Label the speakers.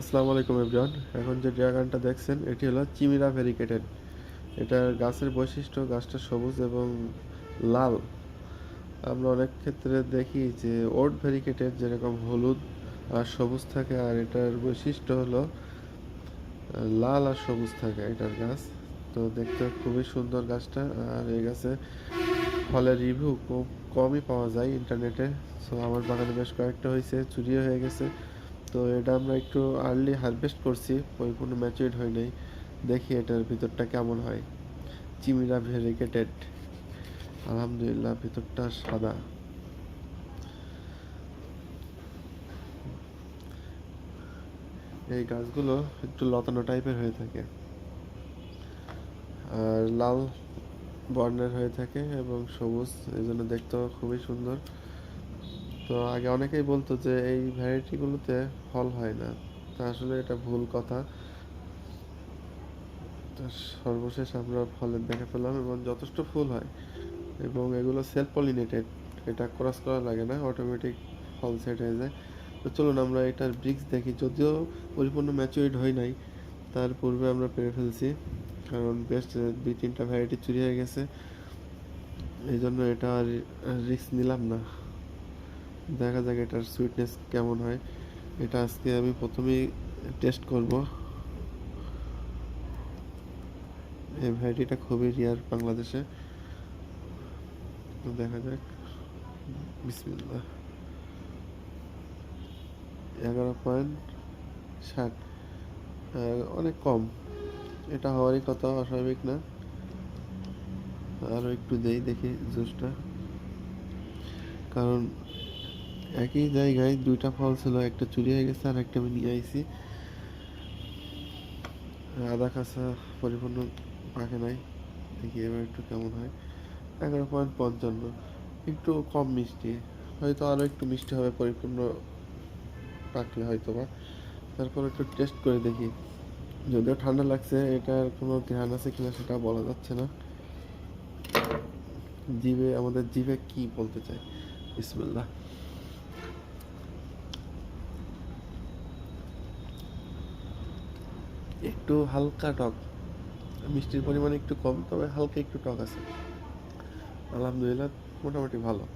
Speaker 1: আসসালামু আলাইকুম এভরিওয়ান। এখন যে ড্রাগনটা দেখছেন, এটি হলো চিমিরা ভেরিকেটেড। এটার গাছের বৈশিষ্ট্য, গাছটা সবুজ এবং লাল। আমরা অনেক ক্ষেত্রে দেখি যে ওট ভেরিকেটেড যেরকম হলুদ আর সবুজ থাকে, আর এটার বৈশিষ্ট্য হলো লাল আর সবুজ থাকে এটার গাছ। তো দেখতে খুবই সুন্দর গাছটা, আর এই গাছে ফলের রিভিউ খুব কমই পাওয়া যায় ইন্টারনেটে। সো আমার বাগানে বেশ কয়েকটা হয়েছে, চুরিও হয়ে গেছে। তো এটা আমরা একটু আর্লি হারভেস্ট করছি, পরিপূর্ণ ম্যাচুরেট হয় নাই। দেখি এটার ভিতরটা কেমন হয়। চিমিরা ভেরিকেটেড আলহামদুলিল্লাহ, ভিতরটা সাদা। এই গাছগুলো একটু লতানো টাইপের হয়ে থাকে। আর লাল বর্ণের হয়ে থাকে এবং সবুজ, এই জন্য দেখতেও খুবই সুন্দর। তো আগে অনেকেই বলতো যে এই ভ্যারাইটিগুলোতে ফল হয় না। তা আসলে এটা ভুল কথা। সর্বশেষ আমরা ফলের দেখা পেলাম এবং যথেষ্ট ফুল হয় এবং এগুলো সেলফ পলিনেটেড এটা ক্রস করা লাগে না অটোমেটিক ফল সেট হয়ে যায়। তো চলুন আমরা এটার ব্রিক্স দেখি। যদিও পরিপূর্ণ ম্যাচুরিড হয় নাই, তার পূর্বে আমরা পেরে ফেলছি, কারণ বেশ দুই তিনটা ভ্যারাইটি চুরি হয়ে গেছে। এই জন্য এটা আর রিস্ক নিলাম না। দেখা যাক এটার সুইটনেস কেমন হয়। এটা আজকে আমি প্রথমেই টেস্ট করব। এই ভ্যারাইটিটা খুবই রিয়ার বাংলাদেশে। দেখা যাক। বিসমিল্লাহ। এগারো পয়েন্ট ষাট। অনেক কম। এটা হওয়ারই কথা, অস্বাভাবিক না। আরও একটু দেই দেখি জুসটা। কারণ একই জায়গায় দুইটা ফল ছিল, একটা চুরি হয়ে গেছে আর একটা আমি নিয়ে আইছি। আদা কাঁচা পরিপূর্ণ পাকে নাই, দেখি এবার একটু কেমন হয়। এগারো পয়েন্ট পঞ্চান্ন, একটু কম মিষ্টি, হয়তো আরও একটু মিষ্টি হবে পরিপূর্ণ পাকলে হয়তো বা তারপর একটু টেস্ট করে দেখি। যদিও ঠান্ডা লাগছে, এটার কোনো ধ্যান আছে কিনা সেটা বলা যাচ্ছে না। জিভে, আমাদের জিভে কি বলতে চাই বিসমিল্লাহ। একটু হালকা টক। মিষ্টির পরিমাণ একটু কম, তবে হালকা একটু টক আছে। আলহামদুলিল্লাহ, মোটামুটি ভালো।